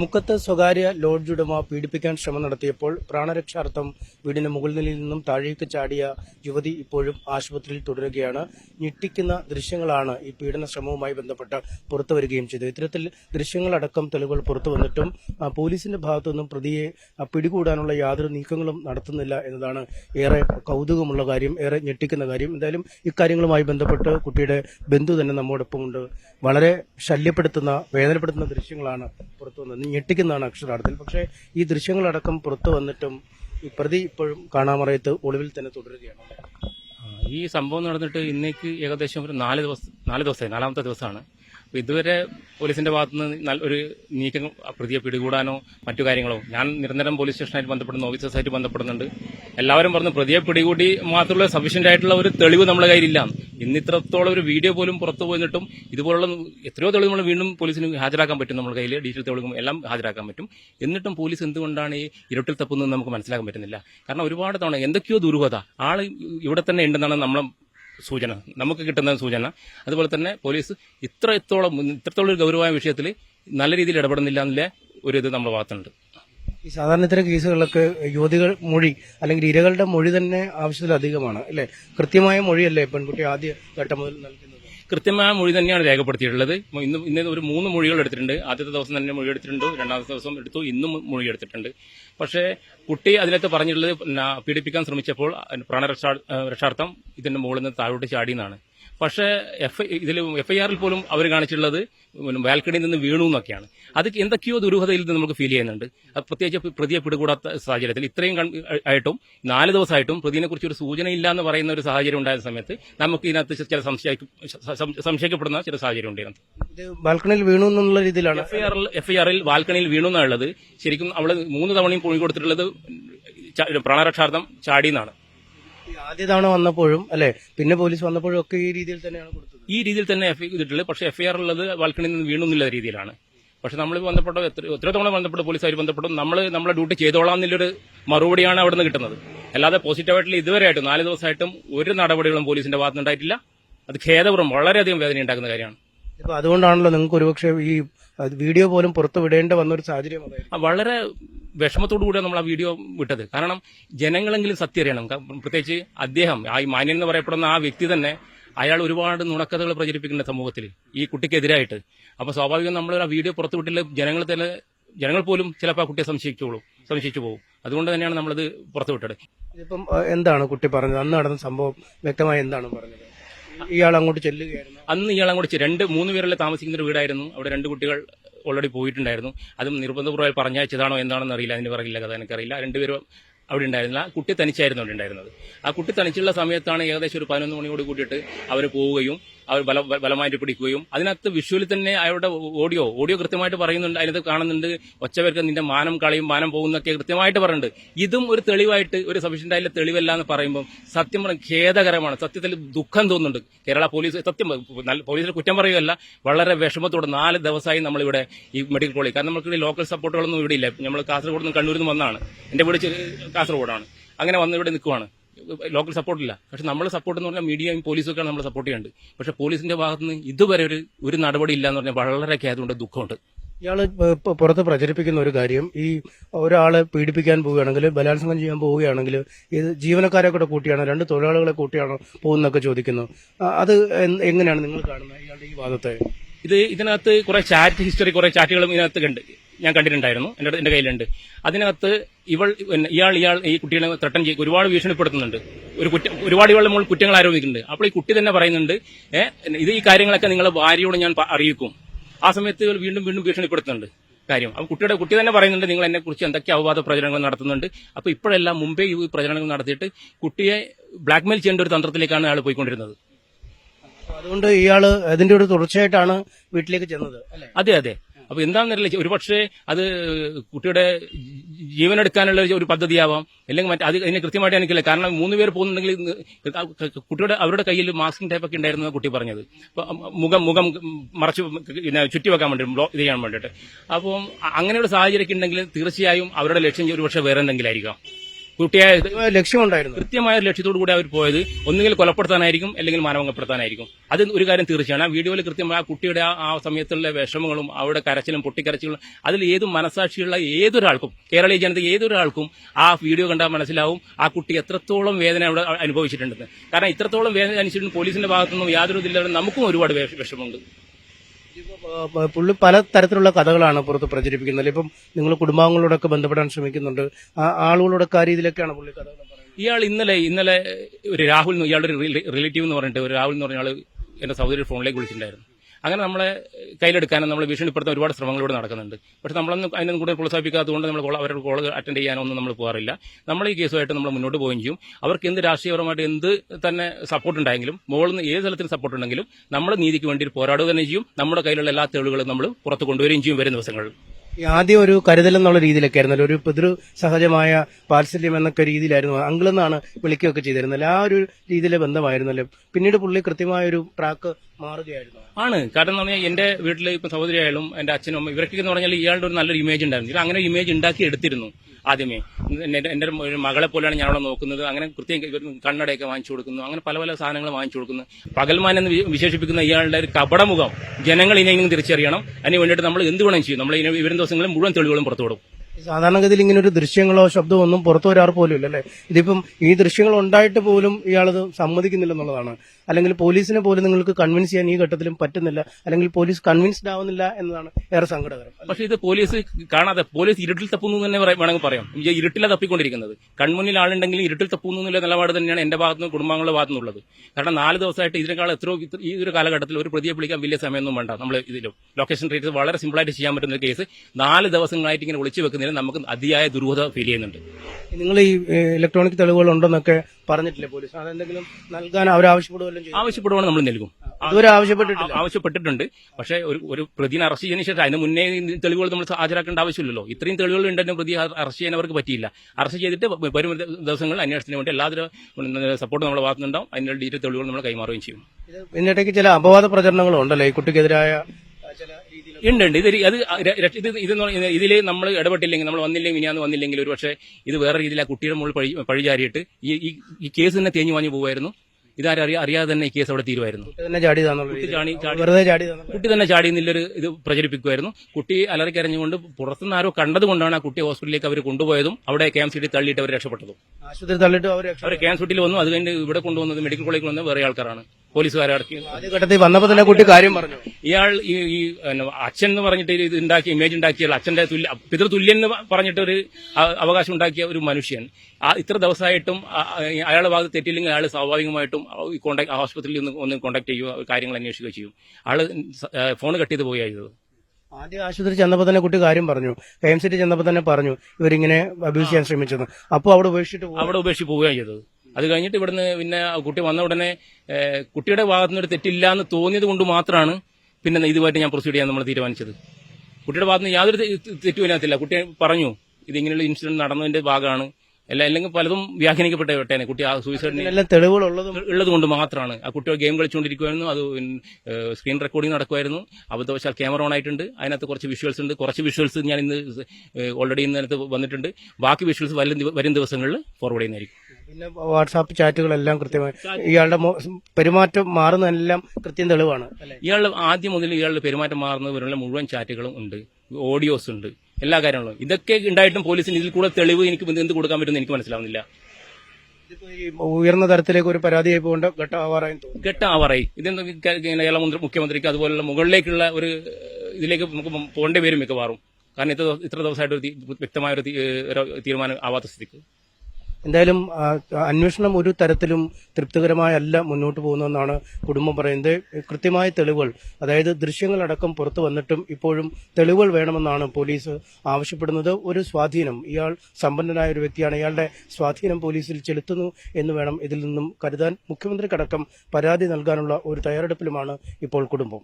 മുക്കത്ത് സ്വകാര്യ ലോഡ്ജ് ഉടമ പീഡിപ്പിക്കാൻ ശ്രമം നടത്തിയപ്പോൾ പ്രാണരക്ഷാർത്ഥം വീടിന് മുകൾ നിലയിൽ നിന്നും താഴേക്ക് ചാടിയ യുവതി ഇപ്പോഴും ആശുപത്രിയിൽ തുടരുകയാണ്. ഞെട്ടിക്കുന്ന ദൃശ്യങ്ങളാണ് ഈ പീഡന ശ്രമവുമായി ബന്ധപ്പെട്ട് പുറത്തു വരികയും ചെയ്തത്. ഇത്തരത്തിൽ ദൃശ്യങ്ങളടക്കം തെളിവുകൾ പുറത്തു വന്നിട്ടും പോലീസിന്റെ ഭാഗത്തുനിന്നും പ്രതിയെ പിടികൂടാനുള്ള യാതൊരു നീക്കങ്ങളും നടത്തുന്നില്ല എന്നതാണ് ഏറെ കൗതുകമുള്ള കാര്യം ഏറെ ഞെട്ടിക്കുന്ന കാര്യം. എന്തായാലും ഇക്കാര്യങ്ങളുമായി ബന്ധപ്പെട്ട് കുട്ടിയുടെ ബന്ധു തന്നെ നമ്മോടൊപ്പമുണ്ട്. വളരെ ശല്യപ്പെടുത്തുന്ന വേദനപ്പെടുത്തുന്ന ദൃശ്യങ്ങളാണ് പുറത്തു വന്നത്. ഞെട്ടിക്കുന്നതാണ് അക്ഷരാർത്ഥത്തിൽ. പക്ഷേ ഈ ദൃശ്യങ്ങളടക്കം പുറത്തു വന്നിട്ടും ഈ പ്രതി ഇപ്പോഴും കാണാമറയത്ത് ഒളിവിൽ തന്നെ തുടരുകയാണ്. ഈ സംഭവം നടന്നിട്ട് ഇന്നേക്ക് ഏകദേശം ഒരു നാല് ദിവസം നാല് ദിവസമായി നാലാമത്തെ ദിവസമാണ്. ഇതുവരെ പോലീസിന്റെ ഭാഗത്തുനിന്ന് ഒരു നീക്കം പ്രതിയെ പിടികൂടാനോ മറ്റു കാര്യങ്ങളോ ഞാൻ നിരന്തരം പോലീസ് സ്റ്റേഷനായിട്ട് ബന്ധപ്പെടുന്നു ഓഫീസേഴ്സായിട്ട് ബന്ധപ്പെടുന്നുണ്ട്. എല്ലാവരും പറഞ്ഞു പ്രതിയെ പിടികൂടി മാത്രമുള്ള സഫീഷ്യന്റ് ആയിട്ടുള്ള ഒരു തെളിവ് നമ്മുടെ കയ്യിലില്ല. ഇന്ന് ഇത്രത്തോളം ഒരു വീഡിയോ പോലും പുറത്തു പോയിട്ടും ഇതുപോലുള്ള എത്രയോ തെളിവ് നമ്മൾ വീണ്ടും പോലീസിന് ഹാജരാക്കാൻ പറ്റും നമ്മുടെ കയ്യിൽ ഡിജിറ്റൽ തെളിവും എല്ലാം ഹാജരാക്കാൻ പറ്റും. എന്നിട്ടും പോലീസ് എന്തുകൊണ്ടാണ് ഈ ഇരുട്ടിൽ തപ്പുന്നത് നമുക്ക് മനസ്സിലാക്കാൻ പറ്റുന്നില്ല. കാരണം ഒരുപാട് തവണ എന്തൊക്കെയോ ദുരൂഹത ആൾ ഇവിടെ തന്നെ ഉണ്ടെന്നാണ് നമ്മളെ സൂചന. നമുക്ക് കിട്ടുന്ന സൂചന. അതുപോലെ തന്നെ പോലീസ് ഇത്രത്തോളം ഇത്രത്തോളം ഒരു ഗൗരവമായ വിഷയത്തിൽ നല്ല രീതിയിൽ ഇടപെടുന്നില്ല എന്നുള്ള ഒരു ഇത് നമ്മുടെ ഭാഗത്തുണ്ട്. ഈ സാധാരണ ഇത്തരം കേസുകളിലൊക്കെ യുവതികൾ മൊഴി അല്ലെങ്കിൽ ഇരകളുടെ മൊഴി തന്നെ ആവശ്യത്തിലധികമാണ് അല്ലേ? കൃത്യമായ മൊഴിയല്ലേ പെൺകുട്ടി ആദ്യ ഘട്ടം മുതൽ നൽകുന്നത്? കൃത്യമായ മൊഴി തന്നെയാണ് രേഖപ്പെടുത്തിയിട്ടുള്ളത്. ഇന്ന് ഇന്ന് ഒരു മൂന്ന് മൊഴികൾ എടുത്തിട്ടുണ്ട്. ആദ്യത്തെ ദിവസം തന്നെ മൊഴി എടുത്തിട്ടുണ്ട്. രണ്ടാമത്തെ ദിവസം എടുത്തു. ഇന്നും മൊഴി എടുത്തിട്ടുണ്ട്. പക്ഷേ കുട്ടി അതിനകത്ത് പറഞ്ഞിട്ടുള്ളത് പീഡിപ്പിക്കാൻ ശ്രമിച്ചപ്പോൾ പ്രാണരക്ഷാ രക്ഷാർത്ഥം ഇതിന്റെ മുകളിൽ നിന്ന് താഴോട്ട് ചാടിയെന്നാണ്. പക്ഷേ എഫ് ഇതിൽ എഫ് ഐ ആറിൽ പോലും അവർ കാണിച്ചിട്ടുള്ളത് ബാൽക്കണിയിൽ നിന്ന് വീണു എന്നൊക്കെയാണ്. അത് എന്തൊക്കെയോ ദുരൂഹതയിൽ നിന്ന് നമുക്ക് ഫീൽ ചെയ്യുന്നുണ്ട്. അത് പ്രത്യേകിച്ച് പ്രതിയെ പിടികൂടാത്ത സാഹചര്യത്തിൽ ഇത്രയും ആയിട്ടും നാല് ദിവസമായിട്ടും പ്രതിയെ കുറിച്ച് ഒരു സൂചന ഇല്ല എന്ന് പറയുന്ന ഒരു സാഹചര്യം ഉണ്ടായ സമയത്ത് നമുക്ക് ഇതിനകത്ത് ചില സംശയിക്കപ്പെടുന്ന ചില സാഹചര്യം ഉണ്ടായിരുന്നു ബാൽക്കണിയിൽ വീണു എന്നുള്ള രീതിയിലാണ്. എഫ് ഐ ആറിൽ എഫ് ഐ ആറിൽ ബാൽക്കണിയിൽ വീണു എന്നുള്ളത് ശരിക്കും അവൾ മൂന്ന് തവണയും പൊഴി കൊടുത്തിട്ടുള്ളത് പ്രാണരക്ഷാർത്ഥം ചാടി എന്നാണ് ആദ്യ തവണ വന്നപ്പോഴും അല്ലെ? പിന്നെ പോലീസ് വന്നപ്പോഴും ഒക്കെ ഈ രീതിയിൽ തന്നെയാണ് കൊടുത്തത്. ഈ രീതിയിൽ തന്നെ എഫ് ചെയ്തിട്ടുള്ളത്. പക്ഷേ എഫ്ഐആർ ഉള്ളത് ബാൽക്കണിയിൽ നിന്ന് വീണൊന്നില്ല രീതിയിലാണ്. പക്ഷെ നമ്മൾ ബന്ധപ്പെട്ട എത്ര തവണ ബന്ധപ്പെട്ട് പോലീസുകാർ ബന്ധപ്പെട്ടു നമ്മൾ നമ്മളെ ഡ്യൂട്ടി ചെയ്തോളാം എന്നുള്ളൊരു മറുപടിയാണ് അവിടെ നിന്ന് കിട്ടുന്നത്. അല്ലാതെ പോസിറ്റീവായിട്ടുള്ള ഇതുവരെയായിട്ടും നാല് ദിവസമായിട്ടും ഒരു നടപടികളും പോലീസിന്റെ ഭാഗത്തുനിന്നുണ്ടായിട്ടില്ല. അത് ഖേദപൂർവം വളരെയധികം വേദന ഉണ്ടാക്കുന്ന കാര്യമാണ്. ഇപ്പൊ അതുകൊണ്ടാണല്ലോ നിങ്ങൾക്ക് ഒരുപക്ഷെ ഈ വീഡിയോ പോലും പുറത്തു വിടേണ്ട വന്ന ഒരു സാഹചര്യം അതായിരുന്നു വളരെ വിഷമത്തോടു കൂടിയാണ് നമ്മൾ ആ വീഡിയോ വിട്ടത്. കാരണം ജനങ്ങളെങ്കിലും സത്യം അറിയണം. പ്രത്യേകിച്ച് അദ്ദേഹം ആ ഈ മാന്യൻ എന്ന് പറയപ്പെടുന്ന ആ വ്യക്തി തന്നെ അയാൾ ഒരുപാട് നുണക്കഥകൾ പ്രചരിപ്പിക്കുന്ന സമൂഹത്തിൽ ഈ കുട്ടിക്കെതിരായിട്ട്. അപ്പൊ സ്വാഭാവികം നമ്മൾ ആ വീഡിയോ പുറത്തു വിട്ടില്ല ജനങ്ങൾ തന്നെ ജനങ്ങൾ പോലും ചിലപ്പോൾ ആ കുട്ടിയെ സംശയിച്ചോളൂ സംശയിച്ചു പോകും. അതുകൊണ്ട് തന്നെയാണ് നമ്മളത് പുറത്തുവിട്ടത് ഇതിപ്പം എന്താണ് കുട്ടി പറഞ്ഞത്? അന്ന് നടന്ന സംഭവം വ്യക്തമായി എന്താണ് പറഞ്ഞത്? ഇയാൾ അങ്ങോട്ട് ചെല്ലുകയായിരുന്നു. അന്ന് ഇയാൾ അങ്ങോട്ട് രണ്ട് മൂന്ന് പേരല്ലേ താമസിക്കുന്ന ഒരു വീടായിരുന്നു. അവിടെ രണ്ട് കുട്ടികൾ ഓൾറെഡി പോയിട്ടുണ്ടായിരുന്നു. അതും നിർബന്ധപൂർവമായി പറഞ്ഞയച്ചതാണോ എന്താണെന്ന് അറിയില്ല. അതിന് പറയില്ല കഥ എനിക്കറിയില്ല. രണ്ടുപേരും അവിടെ ഉണ്ടായിരുന്നില്ല. ആ കുട്ടി തനിച്ചായിരുന്നു അവിടെ ഉണ്ടായിരുന്നത്. ആ കുട്ടി തനിച്ചുള്ള സമയത്താണ് ഏകദേശം ഒരു പതിനൊന്ന് മണിയോട് കൂടിയിട്ട് അവർ പോവുകയും അവർ ബല ബലമായിട്ട് പിടിക്കുകയും അതിനകത്ത് വിഷ്വലിൽ തന്നെ അയാളുടെ ഓഡിയോ ഓഡിയോ കൃത്യമായിട്ട് പറയുന്നുണ്ട് അതിനകത്ത് കാണുന്നുണ്ട് ഒച്ചവർക്ക് നിന്റെ മാനം കളയും മാനം പോകുന്നൊക്കെ കൃത്യമായിട്ട് പറയുന്നുണ്ട്. ഇതും ഒരു തെളിവായിട്ട് ഒരു സഫീഷ്യന്റ് ആയിട്ടുള്ള തെളിവല്ല എന്ന് പറയുമ്പോൾ സത്യം പറഞ്ഞ ഖേദകരമാണ് സത്യത്തിൽ ദുഃഖം തോന്നുന്നുണ്ട്. കേരള പോലീസ് സത്യം പോലീസിന് കുറ്റം പറയുകയല്ല വളരെ വിഷമത്തോടെ നാല് ദിവസമായി നമ്മളിവിടെ ഈ മെഡിക്കൽ കോളേജ് കാരണം നമുക്ക് ലോക്കൽ സപ്പോർട്ടുകളൊന്നും ഇവിടെ ഇല്ല. നമ്മൾ കാസർഗോഡ് നിന്ന് കണ്ണൂരിൽ നിന്ന് വന്നാണ്. എന്റെ വീട് കാസർഗോഡാണ്. അങ്ങനെ വന്ന് ഇവിടെ നിൽക്കുവാണ്. ലോക്കൽ സപ്പോർട്ടില്ല. പക്ഷെ നമ്മൾ സപ്പോർട്ട് എന്ന് പറഞ്ഞാൽ മീഡിയയും പോലീസും ഒക്കെ നമ്മൾ സപ്പോർട്ട് ചെയ്യുന്നുണ്ട് പക്ഷെ പോലീസിന്റെ ഭാഗത്തുനിന്ന് ഇതുവരെ ഒരു ഒരു നടപടി ഇല്ല എന്ന് പറഞ്ഞാൽ വളരെ ഖേദമുണ്ട് ദുഃഖമുണ്ട്. ഇയാൾ പുറത്ത് പ്രചരിപ്പിക്കുന്ന ഒരു കാര്യം ഈ ഒരാളെ പീഡിപ്പിക്കാൻ പോവുകയാണെങ്കിൽ ബലാത്സംഗം ചെയ്യാൻ പോവുകയാണെങ്കിൽ ഇത് ജീവനക്കാരെ കൂടെ കൂട്ടിയാണോ രണ്ട് തൊഴിലാളികളെ കൂട്ടിയാണോ പോകുന്നൊക്കെ ചോദിക്കുന്നു. അത് എങ്ങനെയാണ് നിങ്ങൾ കാണുന്നത് ഇയാളുടെ ഈ വാദത്തെ? ഇത് ഇതിനകത്ത് കുറെ ചാറ്റ് ഹിസ്റ്ററി കുറെ ചാറ്റുകളും ഇതിനകത്ത് കണ്ട് ഞാൻ കണ്ടിട്ടുണ്ടായിരുന്നു. എന്റെ എന്റെ കയ്യിലുണ്ട്. അതിനകത്ത് ഇവൾ ഇയാൾ ഇയാൾ ഈ കുട്ടികളെ ത്രട്ടൻ ചെയ്ത് ഒരുപാട് ഭീഷണിപ്പെടുത്തുന്നുണ്ട്. ഒരു കുറ്റ ഒരുപാട് ഇവളുടെ മുകളിൽ കുറ്റങ്ങൾ ആരോപിക്കുന്നുണ്ട്. അപ്പോൾ ഈ കുട്ടി തന്നെ പറയുന്നുണ്ട് ഇത് ഈ കാര്യങ്ങളൊക്കെ നിങ്ങളെ ഭാര്യയോട് ഞാൻ അറിയിക്കും. ആ സമയത്ത് ഇവൾ വീണ്ടും വീണ്ടും ഭീഷണിപ്പെടുത്തുന്നുണ്ട് കാര്യം. അപ്പോൾ കുട്ടിയുടെ കുട്ടി തന്നെ പറയുന്നുണ്ട് നിങ്ങൾ എന്നെ കുറിച്ച് എന്തൊക്കെ അവവാദ പ്രചരണങ്ങൾ നടത്തുന്നുണ്ട്? അപ്പോൾ ഇപ്പോഴെല്ലാം മുമ്പേ ഈ പ്രചരണങ്ങൾ നടത്തിയിട്ട് കുട്ടിയെ ബ്ലാക്ക്മെയിൽ ചെയ്യേണ്ട ഒരു തന്ത്രത്തിലേക്കാണ് അയാൾ പോയിക്കൊണ്ടിരുന്നത്. അതുകൊണ്ട് ഇയാൾ അതിന്റെ ഒരു തുടർച്ചയായിട്ടാണ് വീട്ടിലേക്ക് ചെന്നത് അല്ലെ? അതെ അതെ. അപ്പൊ എന്താണെന്നറിയില്ല ഒരുപക്ഷെ അത് കുട്ടിയുടെ ജീവനെടുക്കാനുള്ള ഒരു പദ്ധതിയാവാം. അല്ലെങ്കിൽ മറ്റേ അത് അതിനെ കൃത്യമായിട്ട് എനിക്കില്ല കാരണം മൂന്ന് പേര് പോകുന്നുണ്ടെങ്കിൽ കുട്ടിയുടെ അവരുടെ കയ്യിൽ മാസ്കിംഗ് ടൈപ്പ് ഒക്കെ ഉണ്ടായിരുന്നു കുട്ടി പറഞ്ഞത്. മുഖം മുഖം മറച്ചു ചുറ്റി വെക്കാൻ വേണ്ടി ബ്ലോ ഇത് ചെയ്യാൻ വേണ്ടിയിട്ട്. അപ്പം അങ്ങനെയുള്ള സാഹചര്യമൊക്കെ ഉണ്ടെങ്കിൽ തീർച്ചയായും അവരുടെ ലക്ഷ്യം ഒരുപക്ഷെ വേറെ എന്തെങ്കിലും ആയിരിക്കാം. കുട്ടിയെ കൃത്യമായ ലക്ഷ്യമുണ്ടായിരുന്നു. കൃത്യമായ ഒരു ലക്ഷ്യത്തോടു കൂടി അവർ പോയത് ഒന്നുകിൽ കൊലപ്പെടുത്താനായിരിക്കും അല്ലെങ്കിൽ മാനഭംഗപ്പെടുത്താനായിരിക്കും. അത് ഒരു കാര്യം തീർച്ചയാണ്. ആ വീഡിയോയിൽ കൃത്യമായ ആ കുട്ടിയുടെ ആ- സമയത്തുള്ള വിഷമങ്ങളും അവരുടെ കരച്ചിലും പൊട്ടിക്കരച്ചിലും അതിൽ ഏത് മനസാക്ഷിയുള്ള ഏതൊരാൾക്കും കേരളീയ ജനത ഏതൊരാൾക്കും ആ വീഡിയോ കണ്ടാൽ മനസ്സിലാവും ആ കുട്ടി എത്രത്തോളം വേദന അവിടെ അനുഭവിച്ചിട്ടുണ്ടെന്ന്. കാരണം ഇത്രത്തോളം വേദന അനുസരിച്ച് പോലീസിന്റെ ഭാഗത്തുനിന്നും യാതൊരു ഇതില്ലാതെ നമുക്കും ഒരുപാട് വിഷമമുണ്ട്. പുള്ളി പല തരത്തിലുള്ള കഥകളാണ് പുറത്ത് പ്രചരിപ്പിക്കുന്നത്. ഇപ്പം നിങ്ങൾ കുടുംബാംഗങ്ങളോടൊക്കെ ബന്ധപ്പെടാൻ ശ്രമിക്കുന്നുണ്ട്. ആളുകളോടൊക്കെ ആ രീതിയിലൊക്കെയാണ് പുള്ളി കഥകൾ ഇയാൾ ഇന്നലെ ഇന്നലെ ഒരു രാഹുൽ ഇയാളുടെ റിലേറ്റീവ് എന്ന് പറഞ്ഞിട്ട് ഒരു രാഹുൽ എന്ന് പറഞ്ഞ ആൾ എന്റെ സഹോദരി ഫോണിലേക്ക് വിളിച്ചിട്ടുണ്ടായിരുന്നു. അങ്ങനെ നമ്മളെ കയ്യിലെടുക്കാനും നമ്മളെ ഭീഷണിപ്പെടുത്താൻ ഒരുപാട് ശ്രമങ്ങളിലൂടെ നടക്കുന്നുണ്ട്. പക്ഷെ നമ്മളൊന്നും അതിനൊന്നും കൂടുതൽ പ്രോത്സാഹിപ്പിക്കാത്തതുകൊണ്ട് നമ്മൾ അവരുടെ കോൾ അറ്റൻഡ് ചെയ്യാനൊന്നും നമ്മൾ പോകാറില്ല. നമ്മൾ ഈ കേസുമായിട്ട് നമ്മൾ മുന്നോട്ട് പോവുകയും ചെയ്യും. അവർക്ക് എന്ത് രാഷ്ട്രീയപരമായിട്ട് എന്ത് തന്നെ സപ്പോർട്ട് ഉണ്ടായെങ്കിലും മുകളിൽ നിന്ന് ഏത് തലത്തിൽ സപ്പോർട്ട് ഉണ്ടെങ്കിലും നമ്മുടെ നീതിക്ക് വേണ്ടി പോരാടുക തന്നെ ചെയ്യും. നമ്മുടെ കയ്യിലുള്ള എല്ലാ തെളിവുകളും നമ്മൾ പുറത്ത് കൊണ്ടുവരികയും ചെയ്യും വരും ദിവസങ്ങളിൽ. ആദ്യം ഒരു കരുതൽ എന്നുള്ള രീതിയിലൊക്കെ ഒരു പിതൃ സഹജമായ പാത്സല്യം എന്നൊക്കെ രീതിയിലായിരുന്നു അങ്കിളെന്നാണ് വിളിക്കുകയൊക്കെ ചെയ്തിരുന്നല്ലോ ആ ഒരു രീതിയിലെ ബന്ധമായിരുന്നല്ലോ. പിന്നീട് പുള്ളി കൃത്യമായ ഒരു ട്രാക്ക് മാറുകയായിരുന്നു. ആണ്. കാരണം എന്ന് പറഞ്ഞാൽ എന്റെ വീട്ടിൽ ഇപ്പൊ സഹോദരിയായാലും എന്റെ അച്ഛനും അമ്മ ഇവർക്കൊക്കെ എന്ന് പറഞ്ഞാൽ ഇയാളുടെ ഒരു നല്ലൊരു ഇമേജ് ഉണ്ടായിരുന്നു. അങ്ങനെ ഇമേജ് ഉണ്ടാക്കി എടുത്തിരുന്നു. ആദ്യമേ. എന്റെ ഒരു മകളെ പോലെയാണ് ഞാൻ നോക്കുന്നത്. അങ്ങനെ കൃത്യം കണ്ണടയൊക്കെ വാങ്ങിച്ചു കൊടുക്കുന്നു. അങ്ങനെ പല പല സാധനങ്ങൾ വാങ്ങിച്ചു കൊടുക്കുന്നു. പകൽമാൻ എന്ന് വിശേഷിപ്പിക്കുന്ന ഇയാളുടെ ഒരു കപടമുഖം ജനങ്ങൾ ഇനിയെങ്കിലും തിരിച്ചറിയണം. അതിന് വേണ്ടിയിട്ട് നമ്മൾ എന്ത് വേണം ചെയ്യും. നമ്മൾ ഇനി വരും ദിവസങ്ങളിൽ മുഴുവൻ തെളിവുകളും പുറത്തുവിടും. സാധാരണഗതിയിൽ ഇങ്ങനെ ഒരു ദൃശ്യങ്ങളോ ശബ്ദമോ ഒന്നും പുറത്തു വരാറ് പോലും ഇല്ലല്ലേ ഇതിപ്പം ഈ ദൃശ്യങ്ങൾ ഉണ്ടായിട്ട് പോലും ഇയാളത് സമ്മതിക്കുന്നില്ലെന്നുള്ളതാണ്. അല്ലെങ്കിൽ പോലീസിനെ പോലും നിങ്ങൾക്ക് കൺവിൻസ് ചെയ്യാൻ ഈ ഘട്ടത്തിലും പറ്റുന്നില്ല. അല്ലെങ്കിൽ പോലീസ് കൺവിൻസ്ഡ് ആവുന്നില്ല എന്നതാണ് ഏറെ സങ്കടകരം. പക്ഷേ ഇത് പോലീസ് കാണാതെ പോലീസ് ഇരുട്ടിൽ തപ്പുന്നു തന്നെ വേണമെങ്കിൽ പറയാം. ഈ ഇരുട്ടിലെ തപ്പിക്കൊണ്ടിരിക്കുന്നത്. കൺമുന്നിൽ ആളുണ്ടെങ്കിൽ ഇരുട്ടിൽ തപ്പുന്നു എന്നുള്ള നിലപാട് തന്നെയാണ് എന്റെ ഭാഗത്തുനിന്ന് കുടുംബാംഗങ്ങളുടെ ഭാഗത്തുനിന്നുള്ളത്. കാരണം നാല് ദിവസമായിട്ട് ഇതിനേക്കാൾ എത്രയോ ഇത് ഈ ഒരു കാലഘട്ടത്തിൽ ഒരു പ്രതിയെ പിടിക്കാൻ വലിയ സമയമൊന്നും വേണ്ട. നമ്മൾ ഇതിലും ലൊക്കേഷൻ റേറ്റ് വളരെ സിമ്പിളായിട്ട് ചെയ്യാൻ പറ്റുന്ന കേസ് നാല് ദിവസങ്ങളായിട്ട് ഇങ്ങനെ ഒളിച്ചു വെക്കുന്നതിന് നമുക്ക് അതിയായ ദുരൂഹത ഫീൽ ചെയ്യുന്നുണ്ട്. നിങ്ങൾ ഈ ഇലക്ട്രോണിക് തെളിവുകൾ ഉണ്ടെന്നൊക്കെ പറഞ്ഞിട്ടില്ല പോലീസ്? അതെന്തെങ്കിലും നൽകാൻ അവർ ആവശ്യപ്പെടുകയല്ലോ ആവശ്യപ്പെടുവാണ് നമ്മൾ നൽകും. അതുവരെ ആവശ്യപ്പെട്ടിട്ടില്ല. ആവശ്യപ്പെട്ടിട്ടുണ്ട്. പക്ഷേ ഒരു ഒരു പ്രതിനെ അറസ്റ്റ് ചെയ്യുന്ന ശേഷം അതിന് മുന്നേ തെളിവുകൾ നമ്മൾ ഹാജരാക്കേണ്ട ആവശ്യമില്ലല്ലോ. ഇത്രയും തെളിവുകൾ ഉണ്ടെങ്കിൽ പ്രതി അറസ്റ്റ് ചെയ്യാൻ അവർക്ക് പറ്റിയില്ല. അറസ്റ്റ് ചെയ്തിട്ട് വരും ദിവസങ്ങളിൽ അന്വേഷണത്തിന് വേണ്ടി എല്ലാതരം സപ്പോർട്ട് നമ്മൾ ഭാഗത്തുനിന്നുണ്ടാവും. അതിനുള്ള ഡീറ്റെയിൽ തെളിവുകൾ നമ്മൾ കൈമാറുകയും ചെയ്യും. ഇത് ഇതിനിടയ്ക്ക് ചില അപവാദ പ്രചരണങ്ങളും ഉണ്ടല്ലേ ഈ കുട്ടിക്കെതിരായ ഉണ്ട് ഉണ്ട് ഇത് അത് ഇത് ഇത് ഇതിൽ നമ്മൾ ഇടപെട്ടില്ലെങ്കിൽ നമ്മൾ വന്നില്ലെങ്കിൽ ഇനിയാന്ന് വന്നില്ലെങ്കിൽ ഒരു പക്ഷേ ഇത് വേറെ രീതിയിൽ ആ കുട്ടിയുടെ മുകളിൽ പഴി പഴിചാരിയിട്ട് ഈ ഈ- കേസ് തന്നെ തേഞ്ഞു വാങ്ങി പോകുമായിരുന്നു ഇതാരും അറിയാ അറിയാതെ തന്നെ ഈ കേസ് അവിടെ തീരുമായിരുന്നു കുട്ടി തന്നെ ചാടി എന്നുള്ളൊരു ഇത് പ്രചരിപ്പിക്കുമായിരുന്നു കുട്ടി അലറിക്കരഞ്ഞുകൊണ്ട് പുറത്തുനിന്ന് ആരോ കണ്ടതുകൊണ്ടാണ് ആ കുട്ടിയെ ഹോസ്പിറ്റലിലേക്ക് അവർ കൊണ്ടുപോയതും അവിടെ ക്യാമ്പ് സിറ്റി തള്ളിയിട്ട് അവർ രക്ഷപ്പെട്ടതും. അവർ അവർ ക്യാമ്പ് സീറ്റിൽ വന്നു അത് കഴിഞ്ഞ് ഇവിടെ കൊണ്ടുവന്നത് മെഡിക്കൽ കോളേജിൽ വന്ന വേറെ ആൾക്കാരാണ്. പോലീസുകാരെ അടക്കി ഘട്ടത്തിൽ വന്നപ്പോൾ തന്നെ കുട്ടി കാര്യം പറഞ്ഞു. ഇയാൾ ഈ ഈ അച്ഛൻ എന്ന് പറഞ്ഞിട്ട് ഇത് ഉണ്ടാക്കി ഇമേജ് ഉണ്ടാക്കിയ അച്ഛന്റെ തുല്യ പിതൃതുല്യൻ എന്ന് പറഞ്ഞിട്ട് ഒരു അവകാശം ഉണ്ടാക്കിയ ഒരു മനുഷ്യൻ. ആ ഇത്ര ദിവസമായിട്ടും അയാളുടെ ഭാഗത്ത് തെറ്റില്ലെങ്കിൽ അയാൾ സ്വാഭാവികമായിട്ടും ഈ കോണ്ടാക്ട് ആശുപത്രിയിൽ ഒന്ന് ഒന്ന് കോണ്ടാക്ട് ചെയ്യുക കാര്യങ്ങൾ അന്വേഷിക്കുകയോ ചെയ്യും. ആൾ ഫോൺ കട്ട് ചെയ്ത് പോവുകയാണ് ആദ്യ ആശുപത്രി ചെന്നപ്പോൾ തന്നെ കുട്ടി കാര്യം പറഞ്ഞു. കെ എം സിറ്റി ചെന്നപ്പോ തന്നെ പറഞ്ഞു ഇവരിങ്ങനെ അബ്യൂസ് ചെയ്യാൻ ശ്രമിച്ചത് അപ്പോൾ അവിടെ ഉപേക്ഷിച്ചിട്ട് പോകും അവിടെ ഉപേക്ഷിച്ച് പോവുകയാണ് ചെയ്തത്. അത് കഴിഞ്ഞിട്ട് ഇവിടുന്ന് പിന്നെ കുട്ടി വന്ന ഉടനെ കുട്ടിയുടെ ഭാഗത്തുനിന്ന് ഒരു തെറ്റില്ല എന്ന് തോന്നിയത് കൊണ്ട് മാത്രമാണ് പിന്നെ ഇതുമായിട്ട് ഞാൻ പ്രൊസീഡ് ചെയ്യാൻ നമ്മൾ തീരുമാനിച്ചത്. കുട്ടിയുടെ ഭാഗത്തുനിന്ന് യാതൊരു തെറ്റുമില്ലാത്തില്ല തെറ്റും കുട്ടി പറഞ്ഞു ഇതിങ്ങനെയുള്ള ഇൻസിഡന്റ് നടന്നതിന്റെ ഭാഗമാണ്. അല്ല അല്ലെങ്കിൽ പലതും വ്യാഖ്യാനിക്കപ്പെട്ട വിട്ടേനെ കുട്ടി ആ സൂയിസൈഡിന് എല്ലാം തെളിവുകളുള്ളതും ഉള്ളത് കൊണ്ട് മാത്രമാണ്. ആ കുട്ടികൾ ഗെയിം കളിച്ചുകൊണ്ടിരിക്കുമായിരുന്നു അത് സ്ക്രീൻ റെക്കോർഡിംഗ് നടക്കുമായിരുന്നു അബദ്ധവശാൽ ക്യാമറ ഓൺ ആയിട്ടുണ്ട്. അതിനകത്ത് കുറച്ച് വിഷ്വൽസ് ഉണ്ട്. കുറച്ച് വിഷ്വൽസ് ഞാൻ ഇന്ന് ഓൾറെഡി ഇന്നലത്ത് വന്നിട്ടുണ്ട്. ബാക്കി വിഷ്വൽസ് വരും വരും ദിവസങ്ങളിൽ ഫോർവേഡ് ചെയ്യുന്നതായിരിക്കും. പിന്നെ വാട്സാപ്പ് ചാറ്റുകളെല്ലാം കൃത്യമായി ഇയാളുടെ പെരുമാറ്റം മാറുന്നതെല്ലാം കൃത്യം തെളിവാണ് ഇയാളുടെ ആദ്യം മുതൽ ഇയാളുടെ പെരുമാറ്റം മാറുന്നത് വരെയുള്ള മുഴുവൻ ചാറ്റുകളും ഉണ്ട്. ഓഡിയോസ് ഉണ്ട്. എല്ലാ കാര്യങ്ങളും. ഇതൊക്കെ ഉണ്ടായിട്ടും പോലീസിന് ഇതിൽ കൂടെ തെളിവ് എനിക്ക് എന്ത് കൊടുക്കാൻ പറ്റുമെന്ന് എനിക്ക് മനസ്സിലാവുന്നില്ല. ഉയർന്ന തരത്തിലേക്ക് ഒരു പരാതി തോന്നുന്നു. കെട്ട ആവറായി ഇതെന്താ കേരള മന്ത്രി മുഖ്യമന്ത്രിക്ക് അതുപോലുള്ള മുകളിലേക്കുള്ള ഒരു ഇതിലേക്ക് നമുക്ക് പോകേണ്ടി വരും മിക്കവാറും. കാരണം ഇത്ര ഇത്ര ദിവസമായിട്ട് ഒരു വ്യക്തമായ ഒരു തീരുമാനം ആവാത്ത സ്ഥിതിക്ക്. എന്തായാലും അന്വേഷണം ഒരു തരത്തിലും തൃപ്തികരമായല്ല മുന്നോട്ട് പോകുന്നതെന്നാണ് കുടുംബം പറയുന്നത്. കൃത്യമായ തെളിവുകൾ അതായത് ദൃശ്യങ്ങളടക്കം പുറത്തു വന്നിട്ടും ഇപ്പോഴും തെളിവുകൾ വേണമെന്നാണ് പോലീസ് ആവശ്യപ്പെടുന്നത്. ഒരു സ്വാധീനം ഇയാൾ സമ്പന്നനായ ഒരു വ്യക്തിയാണ് ഇയാളുടെ സ്വാധീനം പോലീസിൽ ചെലുത്തുന്നു എന്ന് വേണം ഇതിൽ നിന്നും കരുതാൻ. മുഖ്യമന്ത്രിക്കടക്കം പരാതി നൽകാനുള്ള ഒരു തയ്യാറെടുപ്പിലുമാണ് ഇപ്പോൾ കുടുംബം.